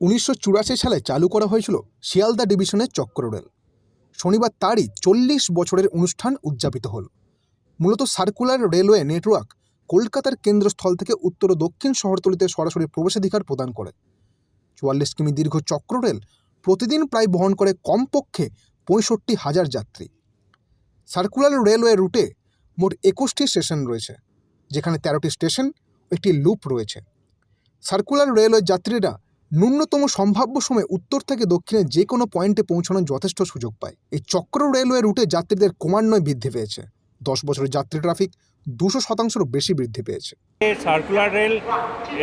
উনিশশো চুরাশি সালে চালু করা হয়েছিল শিয়ালদা ডিভিশনের চক্র রেল শনিবার তারই চল্লিশ বছরের অনুষ্ঠান উদযাপিত হল। মূলত সার্কুলার রেলওয়ে নেটওয়ার্ক কলকাতার কেন্দ্রস্থল থেকে উত্তর ও দক্ষিণ শহরতলিতে সরাসরি প্রবেশাধিকার প্রদান করে। চুয়াল্লিশ কিমি দীর্ঘ চক্র রেল প্রতিদিন প্রায় বহন করে কমপক্ষে পঁয়ষট্টি হাজার যাত্রী। সার্কুলার রেলওয়ে রুটে মোট একুশটি স্টেশন রয়েছে, যেখানে তেরোটি স্টেশন, একটি লুপ রয়েছে। সার্কুলার রেলওয়ে যাত্রীরা ন্যূনতম সম্ভাব্য সময়ে উত্তর থেকে দক্ষিণে যে কোনো পয়েন্টে পৌঁছানোর যথেষ্ট সুযোগ পায়। এই চক্র রেলওয়ে রুটে যাত্রীদের ক্রমান্বয়ে বৃদ্ধি পেয়েছে। দশ বছরের যাত্রী ট্রাফিক দুশো শতাংশেরও বেশি বৃদ্ধি পেয়েছে। সার্কুলার রেল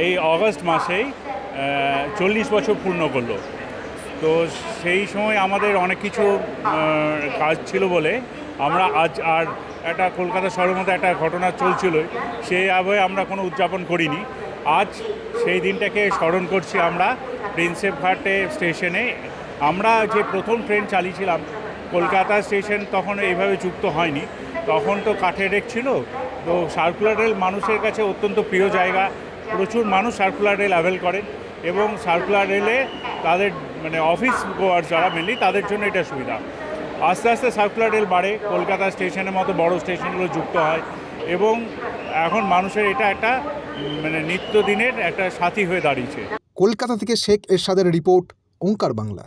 এই অগস্ট মাসেই চল্লিশ বছর পূর্ণ করল। তো সেই সময় আমাদের অনেক কিছু কাজ ছিল বলে আমরা আজ আর একটা কলকাতা শহরের মধ্যে একটা ঘটনা চলছিল সেই আবহে আমরা কোনো উদযাপন করিনি। আজ সেই দিনটাকে স্মরণ করছি আমরা প্রিন্সেপ ঘাটে স্টেশনে। আমরা যে প্রথম ট্রেন চালিয়েছিলাম, কলকাতা স্টেশন তখন এইভাবে যুক্ত হয়নি। তখন তো কাঠের রেক ছিল, তো সার্কুলার রেল মানুষের কাছে অত্যন্ত প্রিয় জায়গা। প্রচুর মানুষ সার্কুলার রেল অ্যাভেল করেন এবং সার্কুলার রেলে তাদের মানে অফিস গোয়ার যারা মেনলি তাদের জন্য এটা সুবিধা। আস্তে আস্তে সার্কুলার রেল বাড়ে, কলকাতা স্টেশনের মতো বড় স্টেশনগুলো যুক্ত হয় এবং এখন মানুষের এটা একটা মানে নিত্যদিনের একটা সাথী হয়ে দাঁড়িয়েছে। কলকাতা থেকে শেখ এরশাদের রিপোর্ট, ওঙ্কার বাংলা।